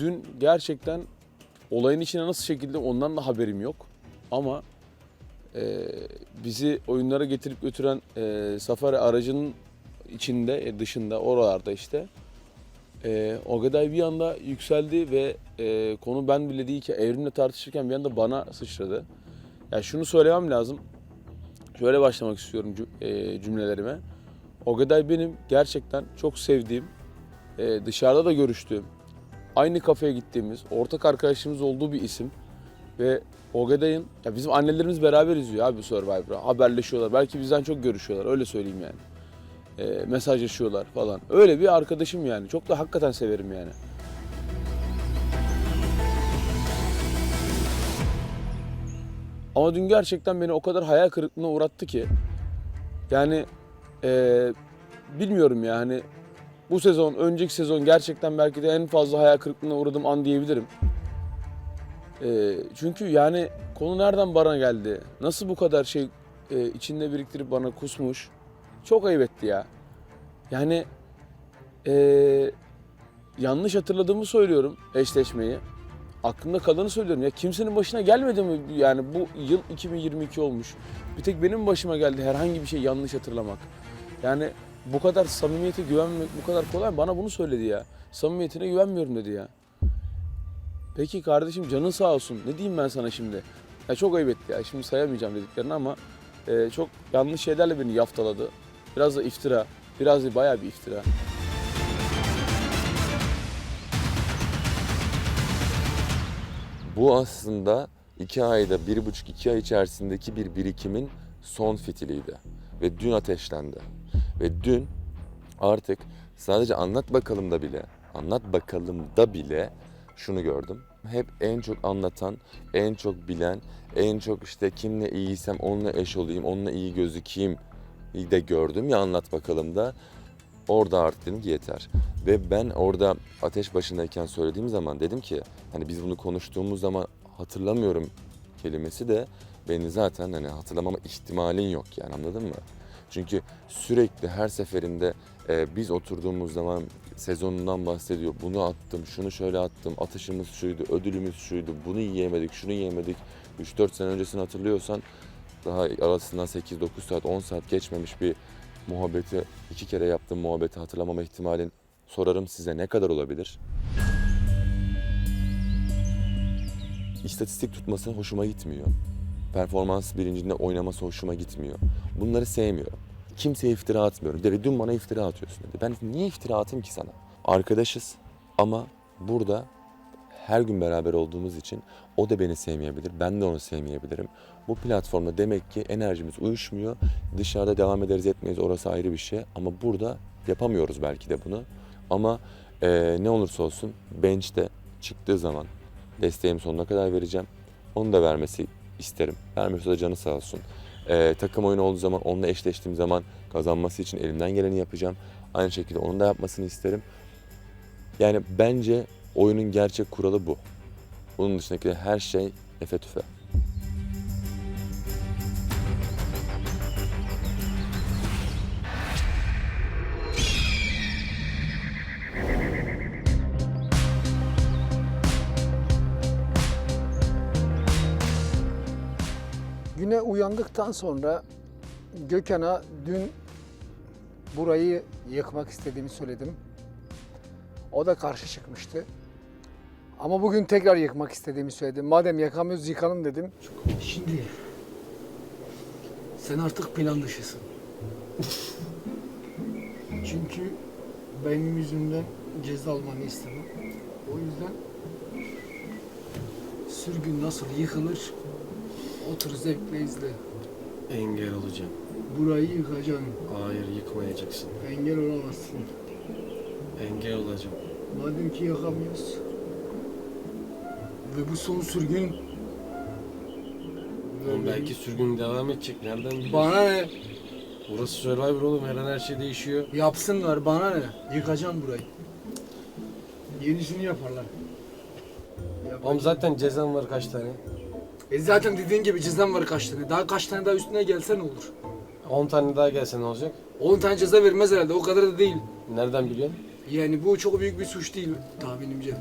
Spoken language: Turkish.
dün gerçekten olayın içine nasıl şekilde ondan da haberim yok. Ama e, bizi oyunlara getirip götüren e, safari aracının içinde, e, dışında, oralarda işte e, Ogaday bir anda yükseldi ve e, konu ben bile değil ki evrimle tartışırken bir anda bana sıçradı. Ya şunu söylemem lazım. Şöyle başlamak istiyorum e, cümlelerime. Ogaday benim gerçekten çok sevdiğim, e, dışarıda da görüştüğüm, aynı kafeye gittiğimiz, ortak arkadaşımız olduğu bir isim. Ve Ogeday'ın, ya bizim annelerimiz beraber izliyor abi Survivor'a. Haberleşiyorlar. Belki bizden çok görüşüyorlar. Öyle söyleyeyim yani. E, mesajlaşıyorlar falan. Öyle bir arkadaşım yani. Çok da hakikaten severim yani. Ama dün gerçekten beni o kadar hayal kırıklığına uğrattı ki. Yani e, bilmiyorum yani bu sezon, önceki sezon gerçekten belki de en fazla hayal kırıklığına uğradığım an diyebilirim. E, çünkü yani konu nereden bana geldi? Nasıl bu kadar şey e, içinde biriktirip bana kusmuş? Çok ayıp etti ya. Yani e, yanlış hatırladığımı söylüyorum eşleşmeyi. Aklımda kalanı söylüyorum. Ya kimsenin başına gelmedi mi? Yani bu yıl 2022 olmuş. Bir tek benim başıma geldi herhangi bir şey yanlış hatırlamak. Yani bu kadar samimiyete güvenmek bu kadar kolay mı? Bana bunu söyledi ya. Samimiyetine güvenmiyorum dedi ya. Peki kardeşim canın sağ olsun. Ne diyeyim ben sana şimdi? Ya çok ayıp etti ya. Şimdi sayamayacağım dediklerini ama e, çok yanlış şeylerle beni yaftaladı. Biraz da iftira. Biraz da bayağı bir iftira. Bu aslında iki ayda, bir buçuk iki ay içerisindeki bir birikimin son fitiliydi. Ve dün ateşlendi. Ve dün artık sadece anlat bakalım da bile, anlat bakalım da bile şunu gördüm. Hep en çok anlatan, en çok bilen, en çok işte kimle iyiysem onunla eş olayım, onunla iyi gözükeyim de gördüm ya anlat bakalım da orada artık dedim ki yeter. Ve ben orada ateş başındayken söylediğim zaman dedim ki hani biz bunu konuştuğumuz zaman hatırlamıyorum kelimesi de beni zaten hani hatırlamama ihtimalin yok yani anladın mı? Çünkü sürekli her seferinde e, biz oturduğumuz zaman sezonundan bahsediyor. Bunu attım, şunu şöyle attım, atışımız şuydu, ödülümüz şuydu, bunu yiyemedik, şunu yiyemedik. 3-4 sene öncesini hatırlıyorsan daha arasından 8-9 saat, 10 saat geçmemiş bir muhabbeti, iki kere yaptığım muhabbeti hatırlamama ihtimalin sorarım size ne kadar olabilir? İstatistik tutması hoşuma gitmiyor. Performans bilincinde oynaması hoşuma gitmiyor. Bunları sevmiyorum. Kimseye iftira atmıyorum. Dedi dün bana iftira atıyorsun dedi. Ben niye iftira atayım ki sana? Arkadaşız ama burada her gün beraber olduğumuz için o da beni sevmeyebilir, ben de onu sevmeyebilirim. Bu platformda demek ki enerjimiz uyuşmuyor. Dışarıda devam ederiz etmeyiz orası ayrı bir şey. Ama burada yapamıyoruz belki de bunu. Ama eee, ne olursa olsun bench'te çıktığı zaman desteğimi sonuna kadar vereceğim. Onu da vermesi isterim. Vermiyorsa da canı sağ olsun. Eee, takım oyunu olduğu zaman onunla eşleştiğim zaman kazanması için elimden geleni yapacağım. Aynı şekilde onun da yapmasını isterim. Yani bence oyunun gerçek kuralı bu. Bunun dışındaki her şey efe tüfe. Güne uyandıktan sonra Gökhan'a dün burayı yıkmak istediğimi söyledim. O da karşı çıkmıştı. Ama bugün tekrar yıkmak istediğimi söyledim. Madem yakamıyoruz yıkalım dedim. Şimdi sen artık plan dışısın. Çünkü benim yüzümden ceza almanı istemem. O yüzden sürgün nasıl yıkılır otur zevkle izle. Engel olacağım. Burayı yıkacaksın. Hayır yıkmayacaksın. Engel olamazsın. Engel olacağım. Madem ki yakamıyoruz. Ve bu son sürgün. Oğlum belki sürgün devam edecek. Nereden biliyorsun? Bana ne? Burası Survivor oğlum. Her an her şey değişiyor. Yapsınlar bana ne? Yıkacağım burayı. Yenisini yaparlar. Oğlum zaten cezam var kaç tane? E zaten dediğin gibi cezam var kaç tane. Daha kaç tane daha üstüne gelse ne olur? 10 tane daha gelse ne olacak? 10 tane ceza vermez herhalde. O kadar da değil. Nereden biliyorsun? Yani bu çok büyük bir suç değil tahminimce.